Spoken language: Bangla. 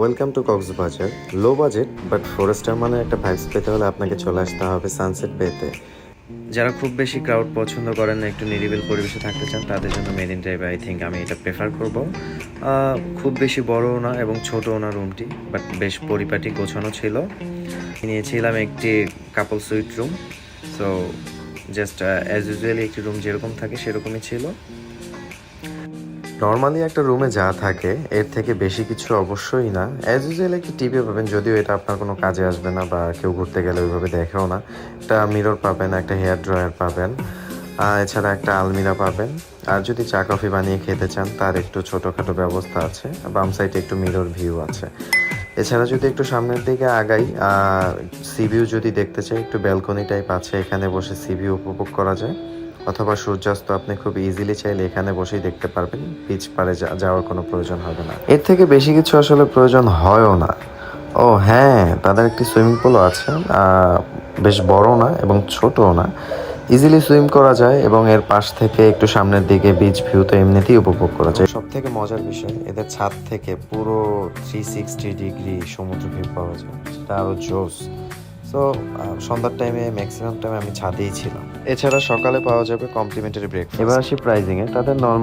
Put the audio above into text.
Welcome to Cox's Bazar low budget but forester মানে একটা ভাইবস পেতে হলে আপনাকে চলে আসতে হবে সানসেট পেতে যারা খুব বেশি ক্রাউড পছন্দ করেন না, একটু নিরিবিল পরিবেশে থাকতে চান, তাদের জন্য মেরিন ড্রাইভ আই থিঙ্ক আমি এটা প্রেফার করব। খুব বেশি বড়ও না এবং ছোটও না রুমটি বাট বেশ পরিপাটি, গোছানো ছিল। নিয়েছিলাম একটি couple suite room so just as usually একটি রুম যেরকম থাকে সেরকমই ছিল। নর্মালি একটা রুমে যা থাকে, এর থেকে বেশি কিছু অবশ্যই না। অ্যাজ ইউজুয়াল একটি টিভি পাবেন, যদিও এটা আপনার কোনো কাজে আসবে না বা কেউ ঘুরতে গেলে ওইভাবে দেখেও না। একটা মিরর পাবেন, একটা হেয়ার ড্রয়ার পাবেন এছাড়া একটা আলমিরা পাবেন। আর যদি চা কফি বানিয়ে খেতে চান, তার একটু ছোটোখাটো ব্যবস্থা আছে। বাম সাইডে একটু মিরর ভিউ আছে। এছাড়া যদি একটু সামনের দিকে আগাই সি ভিউ যদি দেখতে চাই, একটু ব্যালকনি টাইপ আছে, এখানে বসে সি ভিউ উপভোগ করা যায়। অথবা সূর্যাস্ত আপনি খুব ইজিলি চাইলে এখানে বসেই দেখতে পারবেন বিচ পারে যাওয়ার কোনো প্রয়োজন হবে না। এর থেকে বেশি কিছু আসলে প্রয়োজন হয়ও না। ও হ্যাঁ তাদের একটি সুইমিং পুলও আছে বেশ বড় না এবং ছোটও না। ইজিলি সুইম করা যায় এবং এর পাশ থেকে একটু সামনের দিকে বিচ ভিউ তো এমনিতেই উপভোগ করা যায়। সব থেকে মজার বিষয়, এদের ছাদ থেকে পুরো থ্রি সিক্সটি ডিগ্রি সমুদ্র ভিউ পাওয়া যায়, সেটা আরও জোস। সো সন্ধ্যার টাইমে ম্যাক্সিমাম টাইমে আমি ছাদেই ছিলাম। এছাড়া সকালে পাওয়া যাবে কমপ্লিমেন্টারি ব্রেকফাস্ট এবার আসি প্রাইজিংয়ে তাদের নর্মাল